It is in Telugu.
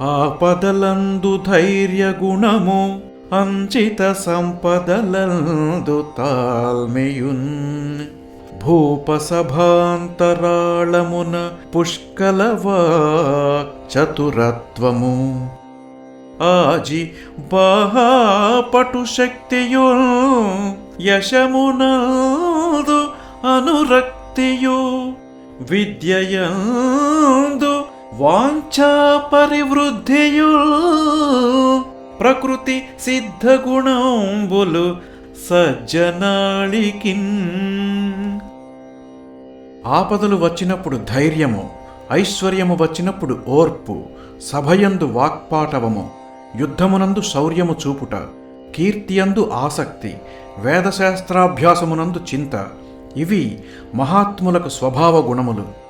ఆపదలందు ధైర్య గుణము అంచిత సంపదలందు తాల్మెయున్. భూపసభాంతరాళమున పుష్కలవాక్ చతురత్వము ఆజి బాహాపటు శక్తియు యశమునందు అనురక్తియు. విద్యయందు వాంఛాపరివృద్ధియుల్ ప్రకృతి సిద్ధగుణంబులు సజ్జనాళికిన్. ఆపదలు వచ్చినప్పుడు ధైర్యము ఐశ్వర్యము వచ్చినప్పుడు ఓర్పు సభయందు వాక్పాటవము యుద్ధమునందు శౌర్యము చూపుట కీర్తియందు ఆసక్తి వేదశాస్త్రాభ్యాసమునందు చింత ఇవి మహాత్ములకు స్వభావ గుణములు